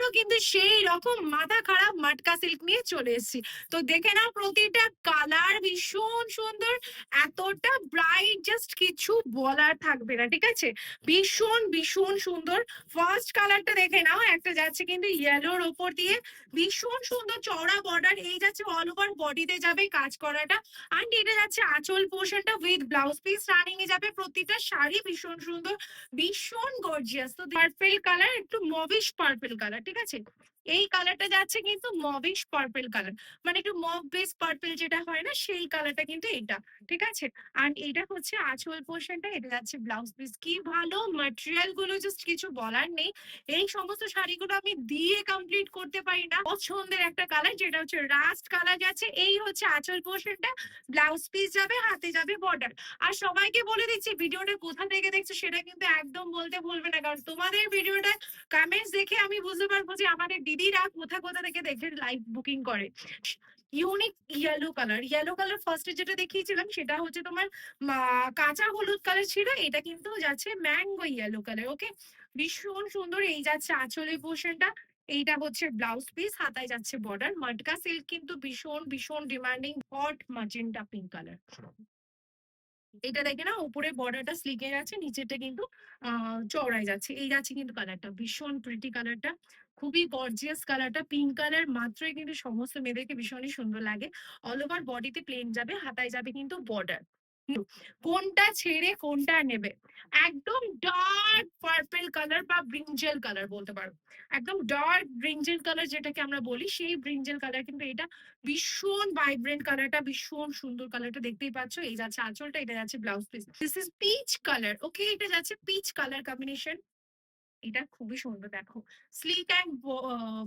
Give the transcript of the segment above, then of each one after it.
আবারও কিন্তু সেই রকম মাথা খারাপ মাটকা সিল্ক নিয়ে চলে এসেছি। তো দেখে নাও প্রতিটা কালার ভীষণ সুন্দর, এতটা ব্রাইট জাস্ট কিছু বলার থাকবে না, ঠিক আছে? ভীষণ ভীষণ সুন্দর। ফার্স্ট কালারটা দেখে নাও, একটা যাচ্ছে কিন্তু ইয়েলোর ওপর দিয়ে। ভীষণ সুন্দর চওড়া বর্ডার এই যাচ্ছে অল ওভার বডিতে যাবে কাজ করাটা। অ্যান্ড এটা যাচ্ছে আঁচল পোর্শনটা উইথ ব্লাউজ পিস রানিং এ যাবে। প্রতিটা শাড়ি ভীষণ সুন্দর, ভীষণ গর্জিয়াস তো পার্পেল কালার একটু মভিশ পার্পেল কালার ঠিক আছে? এই কালারটা যাচ্ছে কিন্তু মভিশ পার্পেল কালার মানে একটু মভ বেস পার্পেল যেটা হয় না, সেই কালারটা কিন্তু এটা ঠিক আছে? আর এটা হচ্ছে আঁচল পোর্শনটা এটা যাচ্ছে ব্লাউজ পিস কি ভালো ম্যাটেরিয়ালগুলো জাস্ট কিছু বলার নেই। এই সমস্ত শাড়িগুলো আমি দিয়ে কমপ্লিট করতে পারি না। পছন্দের একটা কালার যেটা হচ্ছে রাস্ট কালার যাচ্ছে, এই হচ্ছে আঁচল পোর্শনটা ব্লাউজ পিস যাবে, হাতে যাবে বর্ডার আর সবাইকে বলে দিচ্ছি, ভিডিওটা কোথা থেকে দেখছ সেটা কিন্তু একদম বলতে ভুলবে না। কারণ তোমাদের ভিডিওটা কমেন্টস দেখে আমি বুঝতে পারব যে আমাদের দিদিরা কোথা কোথা থেকে দেখে লাইভ বুকিং করে। Unique yellow colour yellow colour ফার্স্টে যেটা দেখিয়েছিলাম সেটা হচ্ছে তোমার কাঁচা হলুদ কালার ছিল, এটা কিন্তু যাচ্ছে ম্যাঙ্গো ইয়েলো কালার ওকে ভীষণ সুন্দর, এই যাচ্ছে আঁচলের পোর্শনটা এইটা হচ্ছে ব্লাউজ পিস হাতায় যাচ্ছে বর্ডার মাটকা সিল্ক কিন্তু ভীষণ ভীষণ demanding hot magenta pink colour এটা দেখে না উপরে বর্ডারটা স্লিকে যাচ্ছে নিচেটা কিন্তু চওড়ায় যাচ্ছে। এই যাচ্ছে কিন্তু কালারটা ভীষণ প্রিটি কালারটা খুবই গর্জিয়াস কালারটা পিঙ্ক কালার মাত্রই কিন্তু সমস্ত মেয়েদেরকে ভীষণই সুন্দর লাগে। অল ওভার বডিতে প্লেন যাবে, হাতায় যাবে কিন্তু বর্ডার কোনটা ছেড়ে কোনটা নেবে। একদম ডার্ক পার্পেল কালার বা ব্রিঞ্জেল কালার বলতে পারো। একদম ডার্ক ব্রিঞ্জেল কালার যেটাকে আমরা বলি, সেই ব্রিঞ্জেল কালার কিন্তু এটা ভীষণ ভাইব্রেন্ট কালারটা ভীষণ সুন্দর কালারটা দেখতেই পাচ্ছ। এই যাচ্ছে আঁচলটা, এটা যাচ্ছে blouse piece this is peach colour okay এটা যাচ্ছে পিচ কালার কম্বিনেশন এটা খুবই সুন্দর, দেখো। স্লিক অ্যান্ড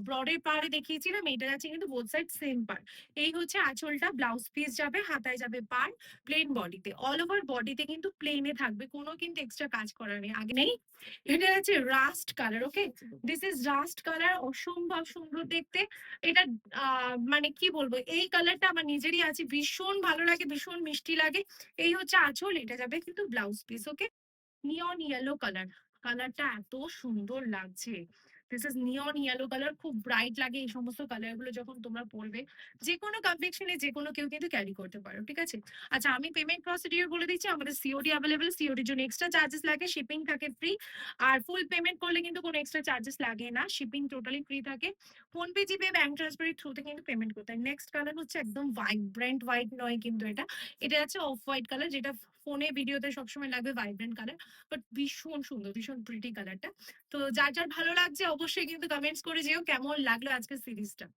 ব্রডের পাড়ে দেখিয়েছিলাম এটা যাচ্ছে কিন্তু বোথ সাইড সেম পার এই হচ্ছে আঁচলটা ব্লাউজ পিস যাবে, হাতায় যাবে পার প্লেন বডিতে অল ওভার বডিতে কিন্তু প্লেনে থাকবে, কোনো কিন্তু এক্সট্রা কাজ করার নেই। আগে নেই, এটা হচ্ছে rust colour okay this is rust colour অসম্ভব সুন্দর দেখতে। এটা মানে কি বলব, এই কালারটা আমার নিজেরই আছে, ভীষণ ভালো লাগে, ভীষণ মিষ্টি লাগে। এই হচ্ছে আঁচল, এটা যাবে কিন্তু blouse piece okay neon yellow colour কালারটা এত সুন্দর লাগছে। This is neon yellow colour খুব ব্রাইট লাগে এই সমস্ত কালারগুলো যখন তোমরা পরবে। যে কোনো কমপ্লেক্সনে যে কোনো কেউ কিন্তু ক্যারি করতে পারো, ঠিক আছে? আচ্ছা আমি পেমেন্ট প্রসিডিওর বলে দিচ্ছি, আমাদের সিওডি অ্যাভেলেবেল সিওডির জন্য এক্সট্রা চার্জেস লাগে শিপিং থাকে ফ্রি আর ফুল পেমেন্ট করলে কিন্তু কোনো এক্সট্রা চার্জেস লাগে না শিপিং টোটালি ফ্রি থাকে। ফোনপে জিপে ব্যাংক ট্রান্সফারের থ্রুতে কিন্তু পেমেন্ট করতে হয়। নেক্সট কালার হচ্ছে একদম ভাইব্রেন্ট হোয়াইট নয় কিন্তু এটা। এটা আছে অফ হোয়াইট কালার যেটা ফোনে ভিডিওতে সবসময় লাগবে ভাইব্রেন্ট কালার বাট ভীষণ সুন্দর, ভীষণ প্রিটি কালারটা তো যার যার ভালো লাগছে, অবশ্যই কিন্তু কমেন্টস করে যেও কেমন লাগল আজকের সিরিজটা